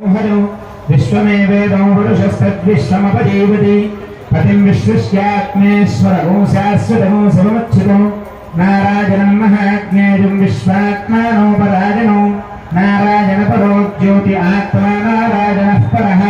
హరు విశ్వమేవేదం పురుషస్తద్విశ్వమపజీవతి పతిం విశ్వస్యాత్మేశ్వరగో శాశ్వతగో శివమచ్యుతం నారాయణం మహాజ్ఞేయం విశ్వాత్మానోపరాజనో నారాయణ పరో జ్యోతి ఆత్మా నారాయణ పరః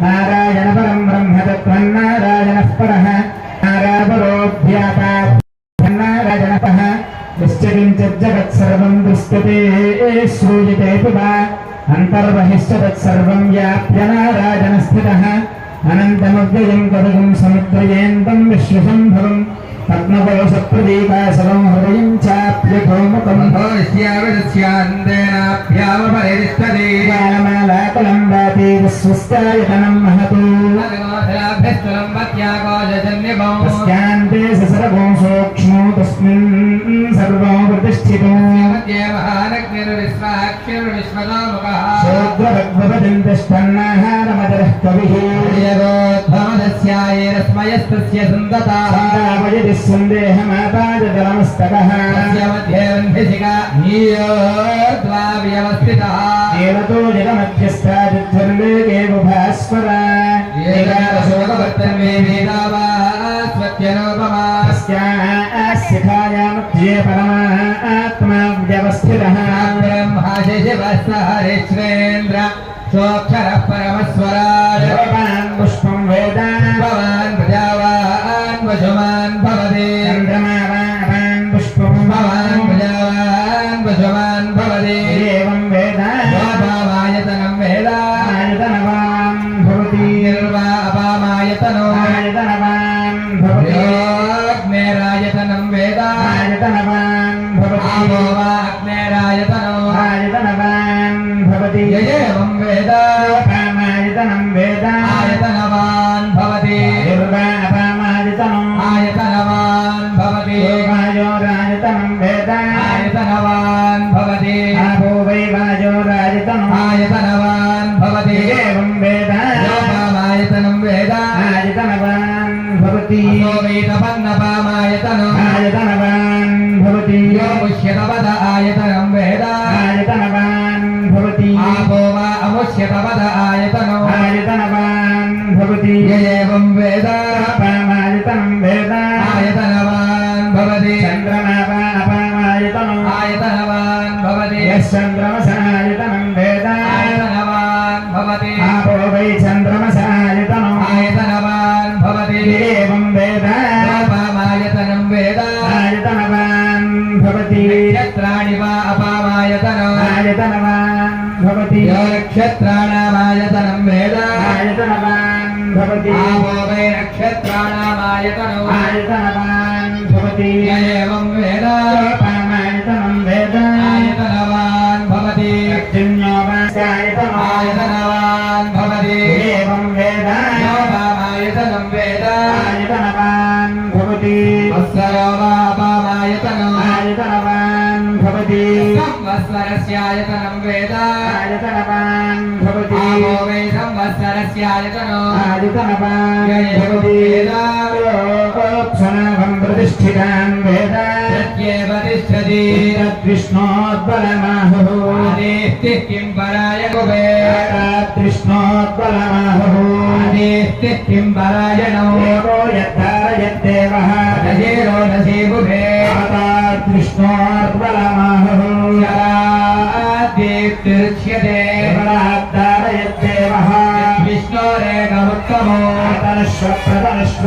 నారాయణ పరం. బ్రహ్మ తత్వం నారాయణ పరః నారాయణోధ్యాపాన్నారాయణపః నిశ్చకించజ్జగత్సర్వం దృశ్యతే శ్రూయతే పిబా అంతర్బహిశ్చ తత్సర్వం వ్యాప్య నారాయణ స్థితः అనంతమవ్యయం కవిగుం సముద్రయేంతం విశ్వసంభవం పద్మకోశప్రదీపాసవం హృదయం చాప్యకౌముఖం భవిష్యావేనాభ్యామపరిష్టదే బాలమాలాకులం వాపి విశ్వస్తాయతనం మహతూ తస్యాంతే ససరగో సూక్ష్మో తస్మిన్ సర్వో ప్రతిష్ఠితో శూద్రభగవతిష్టన్నాహారమదరः కవిः సందావయతి సందేహమాపాదతలమస్తకः ఏవతో జగమధ్యస్థాదిధ్వర్వేగే భాస్వర తస్యాస్యఖాయా మధ్యే హరేంద్ర సోక్షర పరమస్వరాజ భగవాన్ అముష్యతపద ఆయతనం ఆయతనవాన్ భవతి. ఏవం వేద ఆదేస్తి కిం పరాయ కుబే తద్విష్ణోద్బలమాహు ఆదేస్తి కిం పరాయణో. ఏకో యద్ధారయద్దేవః రజేరో నసే కుబే తద్విష్ణోద్బలమాహు దీప్తిరుచ్యతే దేవరాద్ధారయద్దేవः విష్ణోరేకముత్తమో తనశ్వప్రతనశ్వ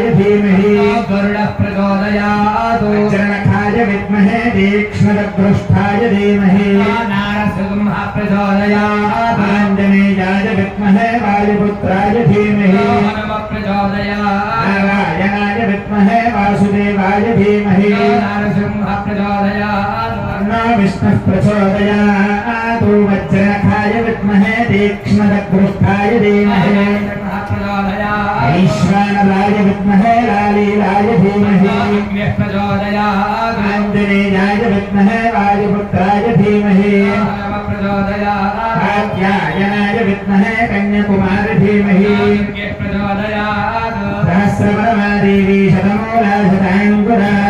प्रचोदयाय धीमहि। गरुडः प्रचोदयादो जनखाय विद्महे दीक्ष्णदग्रष्ठाय धीमहि। नारसिंह प्रचोदयात् आञ्जनेयाय विद्महे वायुपुत्राय धीमहि। प्रचोदयात् नारायणाय विद्महे वासुदेवाय धीमहि। नारसिंह प्रचोदयात् विष्णुः प्रचोदयात् विद्महे धीमहि। ऐश्वानराय विद्महे लालीलाय धीमहि आञ्जनेयाय विद्महे वायुपुत्राय प्रचोदयात् सहस्रपरमादेवी शतमूला शताङ्कुरा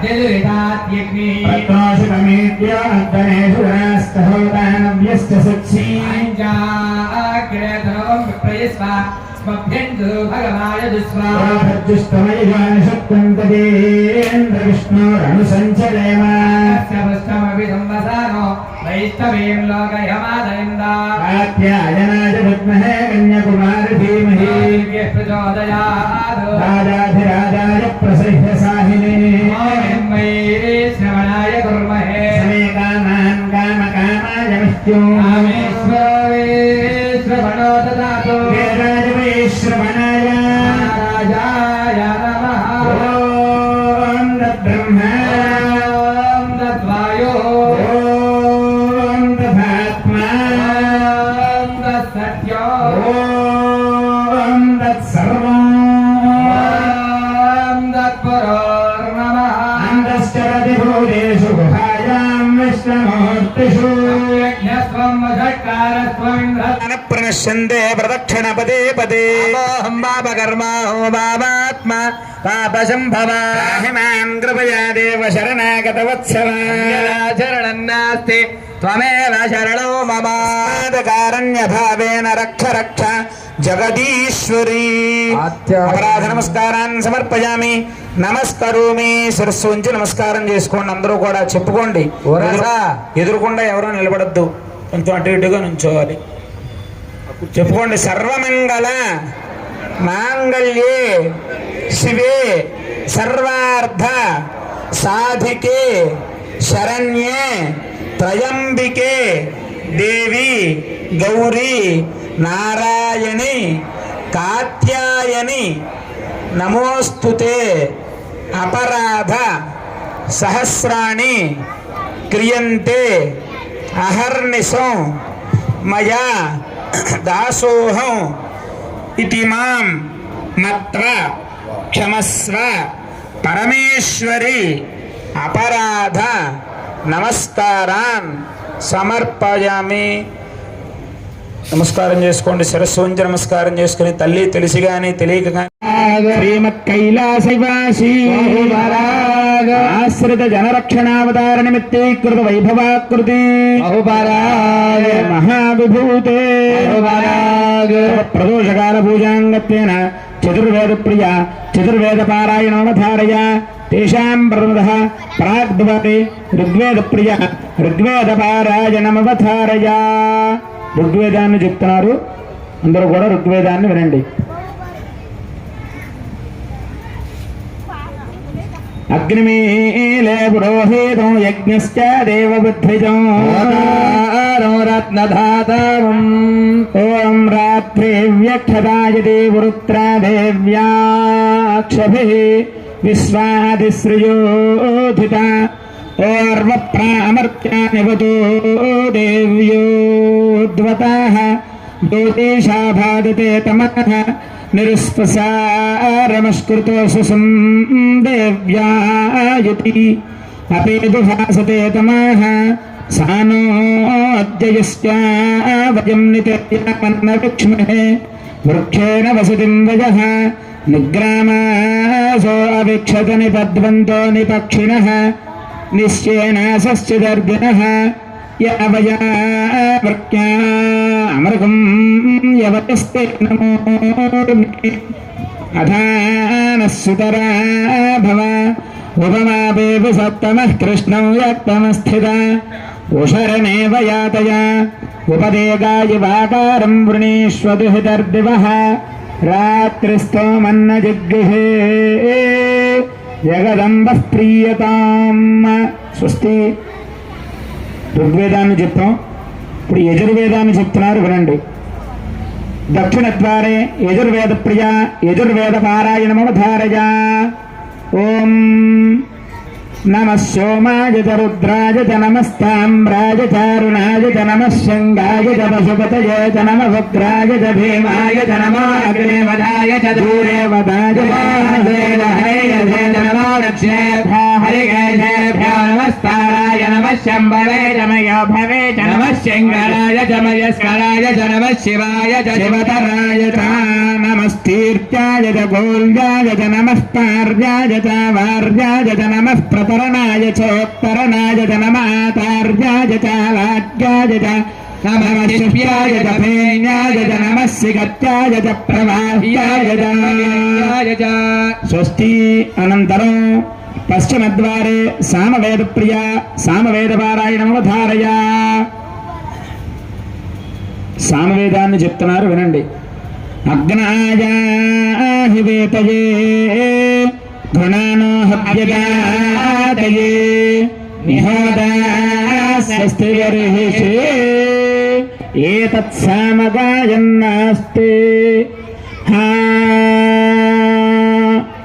अतिदुरितात्यग्निः प्रतोषितमेत्य अग्नेषु रास्तहोदानव्यश्च सुक्षी पञ्चाग्रेतनवं विप्रयस्वा स्मभ्यन्तु भगवाय दुस्वा विष्णोरनुसञ्चरेम पुष्टमपि संवसानो वैष्णवीं लोकयमादयन्दा कात्यायनाय विद्महे कन्याकुमार धीमहि प्रचोदयात् राजाधिराजाय प्रसह्य ఓం वषट्कारस्त्वमिन्द्र प्रणश्यन्ते प्रदक्षिणपदे पदे अहं पापकर्माहो पापात्मा पापसम्भवाहिमान् कृपया देव शरणागतवत्सला शरणं नास्ति त्वमेव शरणो मम कारण्यभावेन रक्ष रक्ष జగదీశ్వరి ఆత్య- అపరాధ నమస్కారాన్ని సమర్పయామి నమస్కరోమి శిరస్సు ఉంచి నమస్కారం చేసుకోండి అందరూ కూడా చెప్పుకోండి ఓరసా. ఎదురు- ఎదురుకుండా ఎవరో నిలబడద్దు కొంచెం అటు ఇటుగా నుంచోవాలి చెప్పుకోండి. సర్వమంగళ మాంగళ్యే శివే సర్వార్థ సాధికే శరణ్యే త్రయంబికే దేవి గౌరీ నారాయణి కాత్యాయని నమోస్తుతే అపరాధ సహస్రాణి క్రియంతే అహర్నిశం మయా దాసోహం ఇతి మాం మత్వ క్షమస్వ పరమేశ్వరి అపరాధ నమస్కారాన్ సమర్పయామి. నమస్కారం చేసుకోండి శిరస్సు ఉంచి నమస్కారం చేసుకుని తల్లి తెలిసి కానీ తెలియక కానీ శ్రీమత్ కైలాసవాసి. ఆశ్రిత జనరక్షణావతార నిమిత్తీకృత వైభవాకృతి. బహుపరాగ మహావిభూతే. ప్రదోషకాల పూజాంగత్వేన చతుర్వేద ప్రియ చతుర్వేద పారాయణోమధారయ తేషాం ప్రమదః ప్రాగ్భవతి ఋగ్వేద ప్రియ ఋగ్వేద పారాయణమవధారయ ఋగ్వేదాన్ని చెప్తున్నారు. అందరూ కూడా ఋగ్వేదాన్ని వినండి. अग्निमीले पुरोहित यज्ञ देवृद्ज रत्नधातम ओं रात्रि व्यक्षताये वृत्र दिव्या विश्वादिश्रृजोधिता ओर्व्रामर्त्यावत दिव्योद्वता। ज्योतिषा भाजते तमक निरुस्पसारमस्कृतोऽसुसं देव्यायुति अपेतु भासते नो अद्ययस्या वयं वृक्षेण वसतिं वयः निग्रामासो अविक्षत निपद्वन्तो निपक्षिणः निश्चेनासश्च వృక్యా అమృగం యవతస్తే నమో అధానస్సుతరా భవ ఉపమాపేపు సప్తమः కృష్ణం యక్తమస్థిత ఉషరణేవ యాతయా ఉపదేగాయవాకారం వృణీష్వదుహితర్దివः రాత్రిస్తోమన్న జిగ్గుహే జగదంబః ప్రీయతాం స్వస్తి ఋగ్వేదాన్ని చెప్తాం. ఇప్పుడు యజుర్వేదాన్ని చెప్తున్నారు వినండి. దక్షిణ ద్వారే యజుర్వేద ప్రియ యజుర్వేద పారాయణమవధారయ ఓం నమ సోమాయ చ రుద్రాయ చ నమస్తామ్రాయ చారుణాయ చ నమ శంగాయ చ పశుపతయ చ నమ భద్రాయ చ భీమాయ చ నమ అగ్నే వదాయ చ దూరే వదాయ నమస్తారాయ నమ శంభవే జమయ భవే చ నమ శంకరాయ జమయస్కరాయ చ నమ శివాయ చ శివతరాయ చ నమస్తీర్త్యాయ చ నమః పార్యాయ చ వార్యాయ చ నమః ప్రతరణాయ చోత్తరణాయ చ నమాతార్యాయ చ వాక్యాయ చ నమః శివ్యాయ చ భేన్యాయ చ నమః సిగత్యాయ చ ప్రవాహ్యాయ చ స్వస్తి అనంతరం పశ్చిమద్వారే సామవేద ప్రియ సామవేద పారాయణమవధారయ సామవేదాన్ని చెప్తున్నారు వినండి. అగ్నాయాహివేతయే ఘృణానో హవ్యగాతయే నిహోదాస్వస్తివర్హిషే ఏతత్సామగాయన్నాస్తే. హా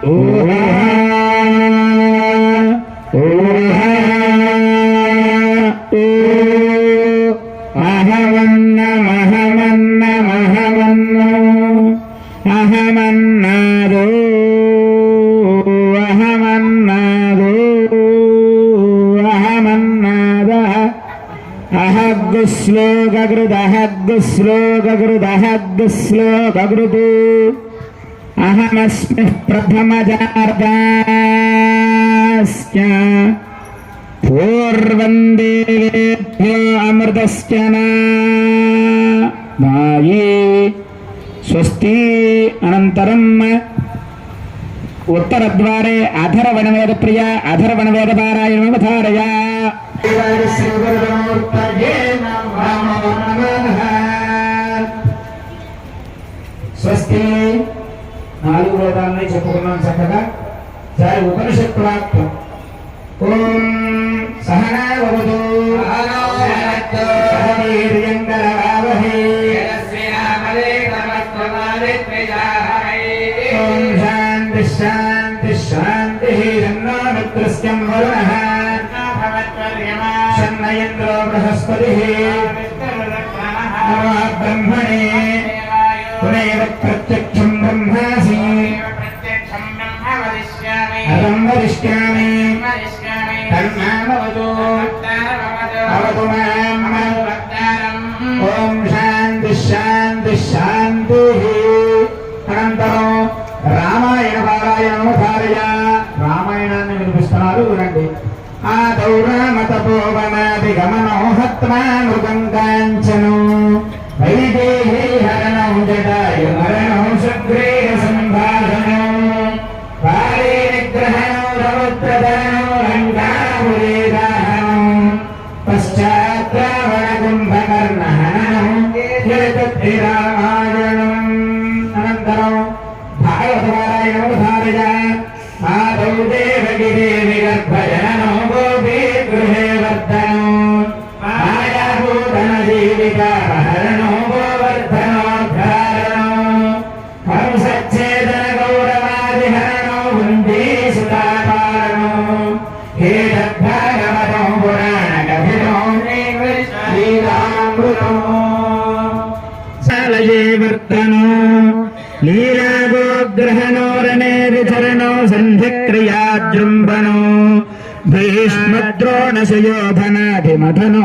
ఓహా ఓహా అహగ్గుశ్లోకృదహగ్గుశ్లోకృదహగ్గుశ్లోకృతు అహమస్మి ప్రథమజార్దాస్య పూర్వం దేవేభ్యో అమృతశ్చ నాయే స్వస్తి అనంతరం ఉత్తరద్వారే అధరవణవేద ప్రియ అధరవణవేద పారాయణమవధారయ స్వస్తి నాలుగు వేదాలని చెప్పుకున్నాం చక్కగా. సరే ఉపనిషత్తు వాక్యం ఓం సహనావతు సహవీర్యంకరవావహే ఓం శాంతి శాంతి శాంతి రన్నో మిత్రస్యం వరుణః. షన్నయేంద్రో బృహస్పతి. బ్రహ్మణే. పునైవ ప్రత్యక్షం బ్రహ్మాసి అహం వరిష్యామి తన్నామవతు అవతు మాం ఓం శాంతి శాంతి శాంతి అనంతరం రామాయణ పారాయణము ధారయ రామాయణాన్ని వినిపిస్తున్నారు వినండి. ఆదౌ రామతపోవనాది గమనో హత్మా మృగం కాంచను। సంధ్యక్రియాజృంభణో భీష్మద్రోణశయోధనాధిమథనో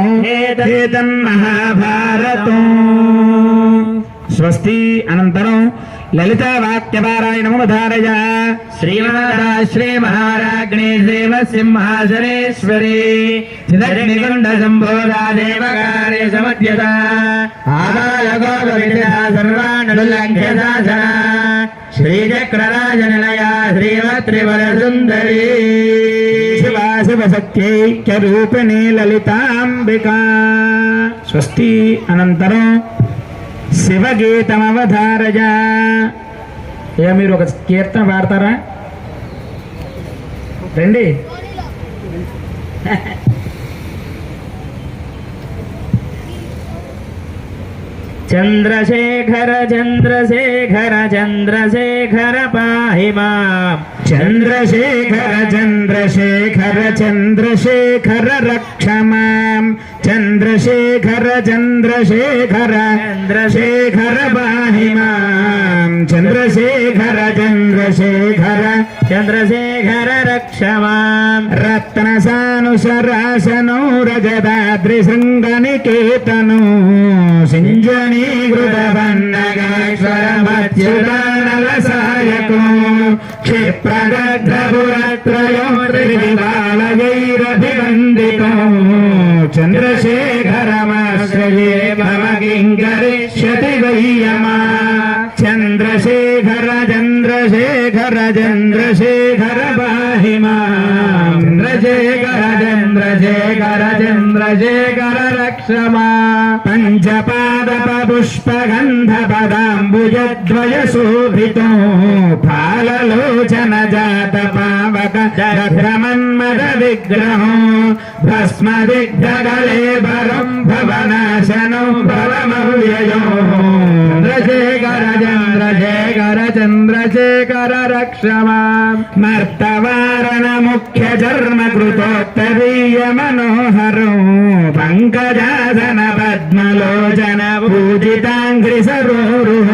ఏతన్మహాభారతో స్వస్తి అనంతరం లలిత వాక్యపారాయణముధారయ శ్రీమదాశ్రీ మహారాజ్ఞే దేవ సింహాసనేశ్వరి చిదగ్నిగుండ సంబోధా దేవకార్య సమధ్యత ఆదాయ గోపవిద సర్వాణులంఘ్య శాసన శ్రీచక్రరాజ నిలయ శ్రీమత్రివర సత్యైక్య రూపిణి లలితాంబికా. స్వస్తి అనంతరం శివగీతమవధారయ ఏ మీరు ఒక కీర్తన పాడతారా? రండి. చంద్రశేఖర చంద్రశేఖర చంద్రశేఖర పాహి మాం చంద్రశేఖర చంద్రశేఖర చంద్రశేఖర రక్ష మాం చంద్రశేఖర చంద్రశేఖర చంద్రశేఖర పాహి మాం చంద్రశేఖర చంద్రశేఖర చంద్రశేఖర రక్ష మాం రత్నసానుసరాసనో రజదాద్రి శృంగనికేతను సింజనీకృతవన్నగేశ్వరమత్యుదానలసాయకు క్షిప్రదగ్ధపురత్రయో త్రివిబాలయైరభివందితో చంద్రశేఖరమాశ్రయే భవకింకరిష్యతి చంద్రశేఖర చంద్రశేఖర పాహి మాం చంద్రశేఖర చంద్రశేఖర చంద్రశేఖర రక్షమా పంచపాదప शेखर रक्षमा फाल लोचन जात पावक जघ्रमन्मद विग्रहो भस्मदिग्धगले भरं भवनाशनो चंद्र चन्द्रशेखर चन्द्रशेखर चन्द्रशेखर रक्षमाम् मर्तवारण मुख्यचर्म कृतोत्तरीय मनोहरों పంకజాసన పద్మలోచన పూజితాంగ్రి సరోరుహ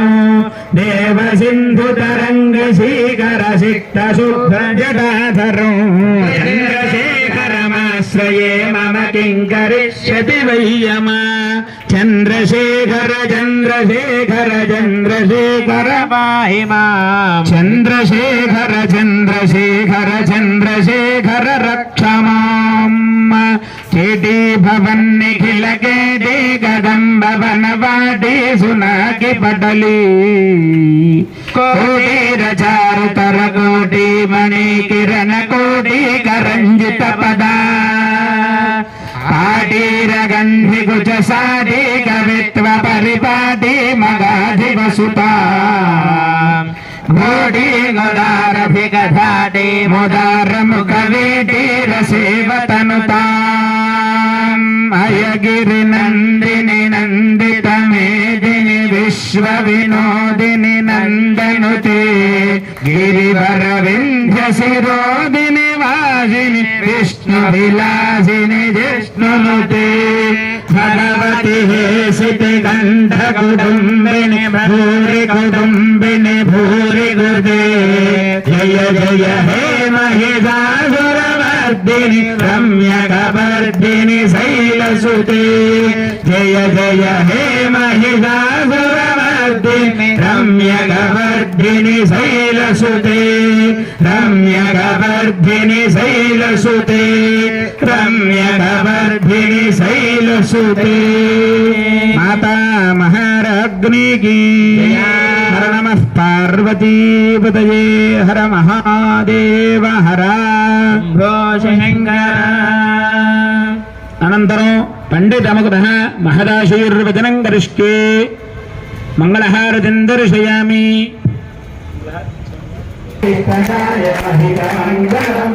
దేవ సింధు తరంగ శీకర సిక్త శుభ్ర జటాధరం చంద్రశేఖరమాశ్రయే మమ కింకరిష్యతి వయ్యమా చంద్రశేఖర చంద్రశేఖర చంద్రశేఖర పాహి చంద్రశేఖర చంద్రశేఖర చంద్రశేఖర రక్షమా చేటి భవన్ నిఖిల కేటి కదంబ వనవాటి సునాకి పటలి. కోటి రచారుతర కోటి మణి కిరణ కోటి కరంజిత పద. ఆటీర గంధి గుజ సాడి కవిత్వ పరిపాటి మగాధిపసుతా ఘోటి గోదారభి కథాటి ముదార ముఖ వీటి రసేవతనుతా అయగిరి నందిని నందిత మేదిని విశ్వ వినోదిని నందనుతే గిరివర వింధ్య శిరోదిని వాజిని విష్ణు విలాసిని జిష్ణునుతే భగవతి హేసితి గంధ కుటుంబిని భూరి కుటుంబిని భూరి గుదే జయ జయ హే మహిషాసురవర్ధిని सर्दिनि रम्यकवर्दिनि शैलसुते जय जय, हे महिषासुरवर्दिनि रम्यकवर्दिनि शैलसुते रम्यकवर्धिनि शैलसुते रम्यकवर्धिनि शैलसुते माता महाराग्नि की। పార్వతీపతయే హర మహాదేవ హర అనంతరం పండితమకుత మహదాశీర్వచనం కరిష్కే మంగళహారతిం దర్శయామి మంగళం